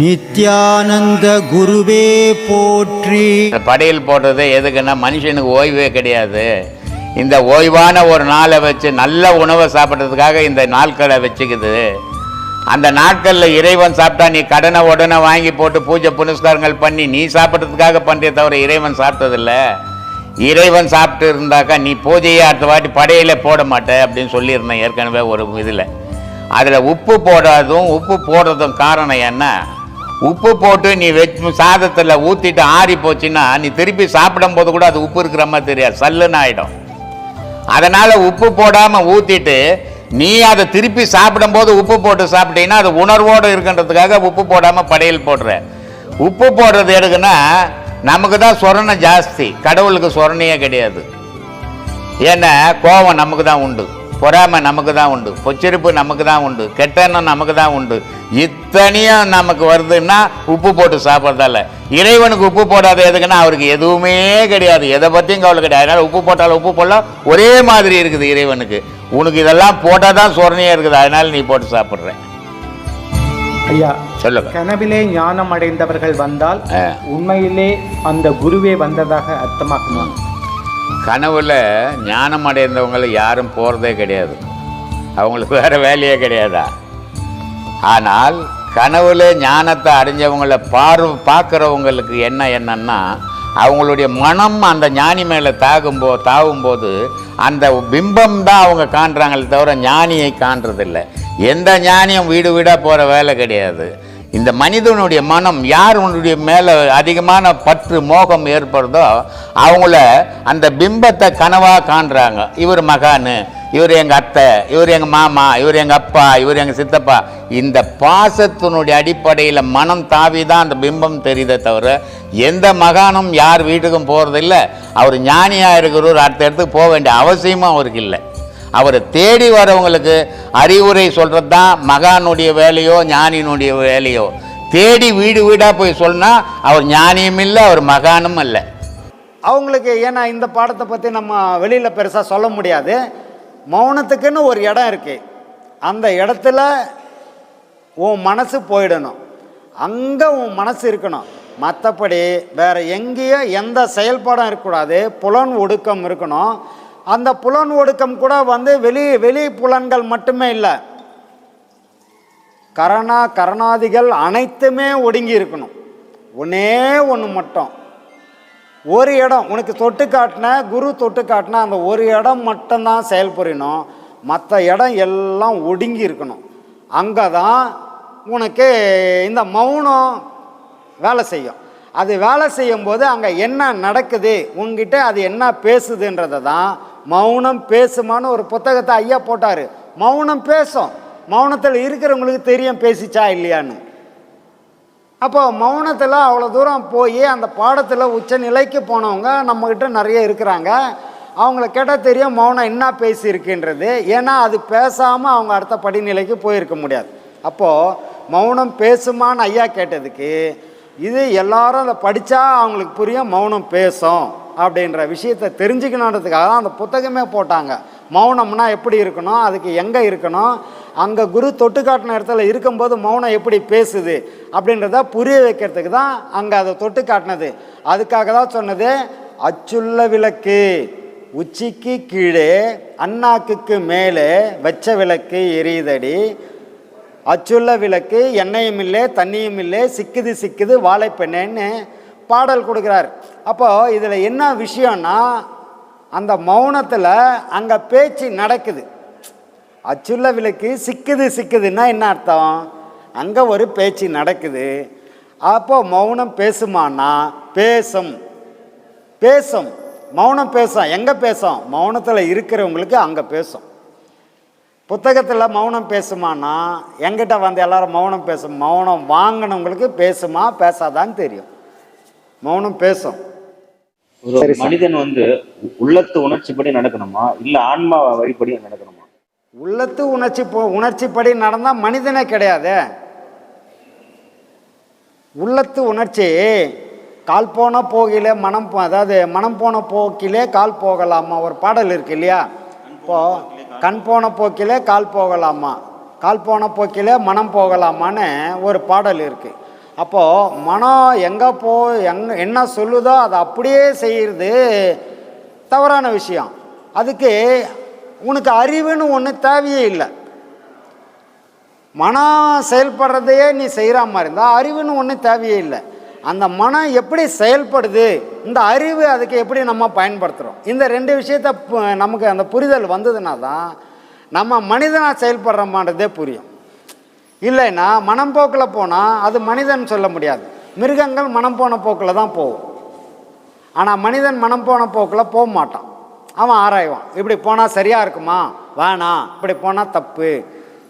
நித்யானந்த குருவே போற்றி. படையில் போடுறது எதுக்குன்னா மனுஷனுக்கு ஓய்வே கிடையாது. இந்த ஓய்வான ஒரு நாளை வச்சு நல்ல உணவை சாப்பிட்றதுக்காக இந்த நாட்களை வச்சுக்குது. அந்த நாட்களில் இறைவன் சாப்பிட்டா நீ கடனை உடனே வாங்கி போட்டு பூஜை புனஸ்காரங்கள் பண்ணி நீ சாப்பிட்றதுக்காக பண்ணுறே தவிர இறைவன் சாப்பிட்டதில்ல. இறைவன் சாப்பிட்டு இருந்தாக்கா நீ பூஜையை அடுத்த வாட்டி படையில் போட மாட்டே அப்படின்னு சொல்லியிருந்தேன் ஏற்கனவே ஒரு இதில். அதில் உப்பு போடாததும் உப்பு போடுறதும் காரணம் என்ன? உப்பு போட்டு நீ வச்சு சாதத்தில் ஊற்றிட்டு ஆறி போச்சுன்னா நீ திருப்பி சாப்பிடும்போது கூட அது உப்பு இருக்கிற மாதிரி தெரியாது. சல்லுன்னு ஆகிடும் அதனால் உப்பு போடாமல் ஊற்றிட்டு நீ அதை திருப்பி சாப்பிடும்போது உப்பு போட்டு சாப்பிட்டீங்கன்னா அது உணர்வோடு இருக்கின்றதுக்காக உப்பு போடாமல் படையல் போடுற. உப்பு போடுறது எதுக்குன்னா நமக்கு தான் சொரணை ஜாஸ்தி. கடவுளுக்கு சொரணையே கிடையாது. ஏன்னா கோவம் நமக்கு தான் உண்டு. பொறாமை நமக்கு தான் உண்டு. பொச்சிருப்பு நமக்கு தான் உண்டு. கெட்டெண்ணம் நமக்கு தான் உண்டு. இத்தனையும் நமக்கு வருதுன்னா உப்பு போட்டு சாப்பிட்றதால. இறைவனுக்கு உப்பு போடாத எதுக்குன்னா அவருக்கு எதுவுமே கிடையாது. எதை பற்றியும் கவலை கிடையாது. அதனால் உப்பு போட்டாலும் உப்பு போடலாம். ஒரே மாதிரி இருக்குது இறைவனுக்கு. உனக்கு இதெல்லாம் போட்டால் தான் சொரணையாக இருக்குது. அதனால் நீ போட்டு சாப்பிட்ற. ஐயா சொல்லுங்க. கனவிலே ஞானம் அடைந்தவர்கள் வந்தால். உண்மையிலே அந்த குருவே வந்ததாக அர்த்தமாக்குமா? கனவில் ஞானம் அடைந்தவங்களை யாரும் போகிறதே கிடையாது. அவங்களுக்கு வேறு வேலையே கிடையாதா? ஆனால் கனவுல ஞானத்தை அடைஞ்சவங்கள பார் பார்க்குறவங்களுக்கு என்ன என்னன்னா அவங்களுடைய மனம் அந்த ஞானி மேலே தாகும்போ தாவும்போது அந்த பிம்பம் தான் அவங்க காண்றாங்களே தவிர ஞானியை காண்றதில்லை. எந்த ஞானியும் வீடு வீடாக போகிற வேலை கிடையாது. இந்த மனிதனுடைய மனம் யார் உன்னுடைய மேலே அதிகமான பற்று மோகம் ஏற்படுதோ அவங்கள அந்த பிம்பத்தை கனவாக காண்றாங்க. இவர் மகானு இவர் எங்கள் அத்தை இவர் எங்கள் மாமா இவர் எங்கள் அப்பா இவர் எங்கள் சித்தப்பா. இந்த பாசத்தினுடைய அடிப்படையில் மனம் தாவி தான் அந்த பிம்பம் தெரியுதே தவிர எந்த மகானும் யார் வீட்டுக்கும் போகிறதில்ல அவர் ஞானியாக இருக்கிறவர் அடுத்த இடத்துக்கு போக வேண்டிய அவசியமும் அவருக்கு இல்லை. அவரை தேடி வரவங்களுக்கு அறிவுரை சொல்கிறது தான் மகானுடைய வேலையோ ஞானியினுடைய வேலையோ. தேடி வீடு வீடாக போய் சொன்னால் அவர் ஞானியும் இல்லை அவர் மகானும் இல்லை. அவங்களுக்கு ஏன்னா இந்த பாடத்தை பற்றி நம்ம வெளியில் பெருசாக சொல்ல முடியாது. மௌனத்துக்குன்னு ஒரு இடம் இருக்கு. அந்த இடத்துல உன் மனசு போயிடணும். அங்கே உன் மனசு இருக்கணும். மற்றபடி வேறு எங்கேயும் எந்த செயல்பாடும் இருக்கக்கூடாது. புலன் ஒடுக்கம் இருக்கணும். அந்த புலன் ஒடுக்கம் கூட வந்து வெளி வெளி புலன்கள் மட்டுமே இல்லை. கரணா கரணாதிகள் அனைத்துமே ஒடுங்கி இருக்கணும். ஒன்னே ஒன்று மட்டும். ஒரு இடம் உனக்கு தொட்டு காட்டின குரு தொட்டு காட்டின அந்த ஒரு இடம் மட்டும்தான் செயல்புரியணும் மற்ற இடம் எல்லாம் ஒடுங்கி இருக்கணும். அங்கே தான் உனக்கு இந்த மௌனம் வேலை செய்யும். அது வேலை செய்யும்போது அங்கே என்ன நடக்குது? உங்ககிட்ட அது என்ன பேசுதுன்றதை தான் மௌனம் பேசுமான்னு ஒரு புத்தகத்தை ஐயா போட்டார். மௌனம் பேசும். மௌனத்தில் இருக்கிறவங்களுக்கு தெரியும் பேசிச்சா இல்லையான்னு. அப்போ மௌனத்தில் அவ்வளோ தூரம் போய் அந்த பாடத்தில் உச்ச நிலைக்கு போனவங்க நம்மக்கிட்ட நிறைய இருக்கிறாங்க. அவங்கள கேட்டால் தெரியும் மௌனம் என்ன பேசியிருக்குன்றது. ஏன்னா அது பேசாமல் அவங்க அடுத்த படிநிலைக்கு போயிருக்க முடியாது. அப்போது மௌனம் பேசுமான்னு ஐயா கேட்டதுக்கு இது எல்லாரும் அதை படித்தா அவங்களுக்கு புரியும் மௌனம் பேசும். அப்படின்ற விஷயத்தை தெரிஞ்சுக்கணுன்றதுக்காக தான் அந்த புத்தகமே போட்டாங்க. மௌனம்னா எப்படி இருக்கணும்? அதுக்கு எங்கே இருக்கணும்? அங்கே குரு தொட்டு காட்டின இடத்துல இருக்கும்போது மௌனம் எப்படி பேசுது? அப்படின்றத புரிய வைக்கிறதுக்கு தான் அங்கே அதை தொட்டு காட்டினது. அதுக்காக தான் சொன்னது அச்சுள்ள விளக்கு உச்சிக்கு கீழே அண்ணாக்குக்கு மேலே வச்ச விளக்கு எரியுதடி. அச்சுள்ள விளக்கு எண்ணெயும் இல்லை தண்ணியும் இல்லை சிக்குது சிக்குது வாழைப்பெண்ணேன்னு பாடல் கொடுக்குறார். அப்போ இதில் என்ன விஷயம்னா அந்த மௌனத்தில் அங்கே பேச்சு நடக்குது. அச்சுள்ள விளக்கு சிக்குது சிக்குதுன்னா என்ன அர்த்தம்? அங்கே ஒரு பேச்சு நடக்குது. அப்போ மௌனம் பேசுமானா பேசும். பேசும். மௌனம் பேசும். எங்கே பேசும்? மௌனத்தில் இருக்கிறவங்களுக்கு அங்கே பேசும். புத்தகத்தில் மௌனம் பேசுமானா எங்கிட்ட வந்து எல்லாரும் மௌனம் பேசும். மௌனம் வாங்கினவங்களுக்கு பேசுமா பேசாதான்னு தெரியும். மௌனம் பேசும். ஒரு. மனிதன் வந்து உள்ளத்து உணர்ச்சிப்படி நடக்கணுமா? இல்ல ஆன்மா வழிபடி நடக்கணுமா? உள்ளத்து உணர்ச்சி உணர்ச்சிப்படி நடந்தால் மனிதனே கிடையாது. உள்ளத்து உணர்ச்சி கால் போன போகிலே மனம் அதாவது மனம் போன போக்கிலே கால் போகலாமா? ஒரு பாடல் இருக்கு இல்லையா? இப்போ கண் போன போக்கிலே கால் போகலாமா? கால் போன போக்கிலே மனம் போகலாமான்னு ஒரு பாடல் இருக்கு. அப்போது மனம் எங்கே போ எங் என்ன சொல்லுதோ அதை அப்படியே செய்கிறது தவறான விஷயம். அதுக்கு உனக்கு அறிவுன்னு ஒன்று தேவையே இல்லை. மனம் செயல்படுறதையே நீ செய்கிற மாதிரி இருந்தால் அறிவுன்னு ஒன்றும் தேவையே இல்லை. அந்த மனம் எப்படி செயல்படுது இந்த அறிவு அதுக்கு எப்படி நம்ம பயன்படுத்துகிறோம் இந்த ரெண்டு விஷயத்த நமக்கு அந்த புரிதல் வந்ததுன்னா தான் நம்ம மனிதனாக செயல்படுறோமான்றதே புரியும். இல்லைன்னா மனம் போக்கில் போனால் அது மனிதன் சொல்ல முடியாது. மிருகங்கள் மனம் போன போக்கில் தான் போகும். ஆனால் மனிதன் மனம் போன போக்கில் போக மாட்டான். அவன் ஆராய்வான். இப்படி போனால் சரியாக இருக்குமா? வேணாம் இப்படி போனால் தப்பு.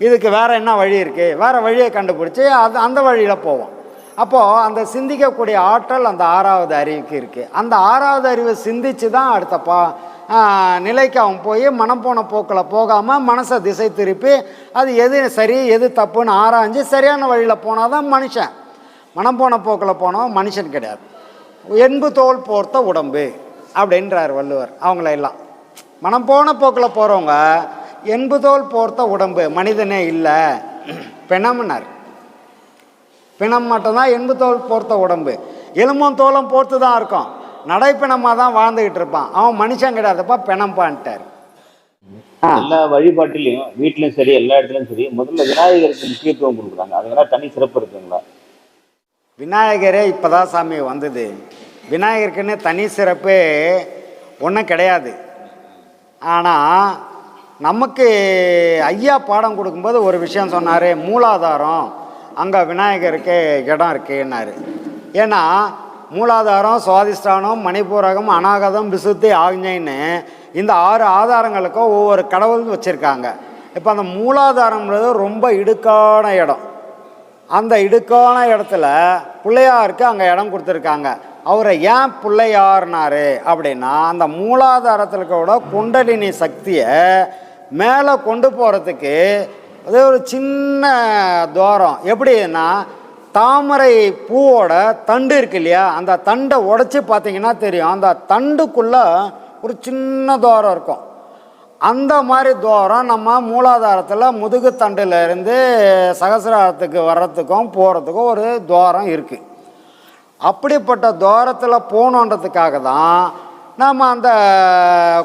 இதுக்கு வேறு என்ன வழி இருக்குது வேறு வழியை கண்டுபிடிச்சி அது அந்த வழியில் போவான். அப்போது அந்த சிந்திக்கக்கூடிய ஆற்றல் அந்த ஆறாவது அறிவுக்கு இருக்குது அந்த ஆறாவது அறிவை சிந்திச்சு தான் அடுத்த பா நிலைக்கு அவன் போய் மனம் போன போக்கில் போகாமல் மனசை திசை திருப்பி அது எது சரி எது தப்புன்னு ஆராய்ஞ்சு சரியான வழியில் போனால் தான் மனுஷன். மனம் போன போக்கில் போனவன் மனுஷன் கிடையாது. என்பு தோல் போர்த்த உடம்பு அப்படின்றார் வள்ளுவர் அவங்கள எல்லாம் மனம் போன போக்கில் போகிறவங்க என்பு தோல் போர்த்த உடம்பு மனிதனே இல்லை. பிணம்னார். பிணம் மட்டும்தான் என்பு தோல் போர்த்த உடம்பு. எலும்பும் தோலும் போர்த்து தான் இருக்கும். நடைப்பிணமாக தான் வாழ்ந்துக்கிட்டு இருப்பான். அவன் மனுஷன் கிடையாதுப்பா பிணம்பான்ட்டார். எல்லா வழிபாட்டிலையும் வீட்லயும் சரி எல்லா இடத்துலயும் சரி முதல்ல விநாயகருக்கு முக்கியத்துவம் கொடுக்குறாங்க. அது ஏன்னா தனி சிறப்பு இருக்குங்களா? விநாயகரே இப்போதான் சாமி வந்தது. விநாயகருக்குன்னு தனி சிறப்பு ஒன்றும் கிடையாது. ஆனால் நமக்கு ஐயா பாடம் கொடுக்கும்போது ஒரு விஷயம் சொன்னார் மூலாதாரம் அங்கே விநாயகருக்கு இடம் இருக்குன்னாரு. ஏன்னா மூலாதாரம் சுவாதிஷ்டானம் மணிப்பூரகம் அநாகதம் விசுத்தி ஆக்ஞைன்னு இந்த ஆறு ஆதாரங்களுக்கும் ஒவ்வொரு கடவுளும் வச்சுருக்காங்க. இப்போ அந்த மூலாதாரம்ன்றது ரொம்ப இடுக்கான இடம். அந்த இடுக்கான இடத்துல பிள்ளையாருக்கு அங்கே இடம் கொடுத்துருக்காங்க. அவரை ஏன் பிள்ளையார்னாரு அப்படின்னா அந்த மூலாதாரத்தில் கூட குண்டலினி சக்தியை மேலே கொண்டு போகிறதுக்கு அது ஒரு சின்ன துவாரம். எப்படின்னா தாமரை பூவோட தண்டு இருக்கு இல்லையா அந்த தண்டை உடச்சி பார்த்தீங்கன்னா தெரியும். அந்த தண்டுக்குள்ளே ஒரு சின்ன துவாரம் இருக்கும். அந்த மாதிரி துவாரம் நம்ம மூலாதாரத்தில் முதுகு தண்டிலிருந்து சகசிராரத்துக்கு வர்றதுக்கும் போகிறதுக்கும் ஒரு துவாரம் இருக்குது அப்படிப்பட்ட துவாரத்தில் போகணுன்றதுக்காக தான் நம்ம அந்த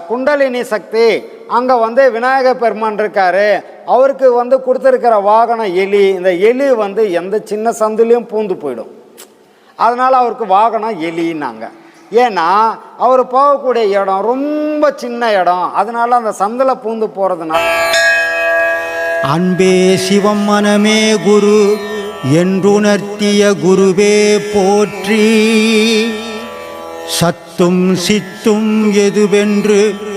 குண்டலினி சக்தி அங்கே வந்து விநாயகர் பெருமான் இருக்காரு. அவருக்கு வந்து கொடுத்துருக்கிற வாகனம் எலி இந்த எலி வந்து எந்த சின்ன சந்துலேயும் பூந்து போயிடும். அதனால் அவருக்கு வாகனம் எலின்னாங்க. ஏன்னா அவர் போகக்கூடிய இடம் ரொம்ப சின்ன இடம். அதனால அந்த சந்தில் பூந்து போகிறதுனால அன்பே சிவம் மனமே குரு என்றுணர்த்திய குருவே போற்றி. சத்தும் சித்தும் எதுவென்று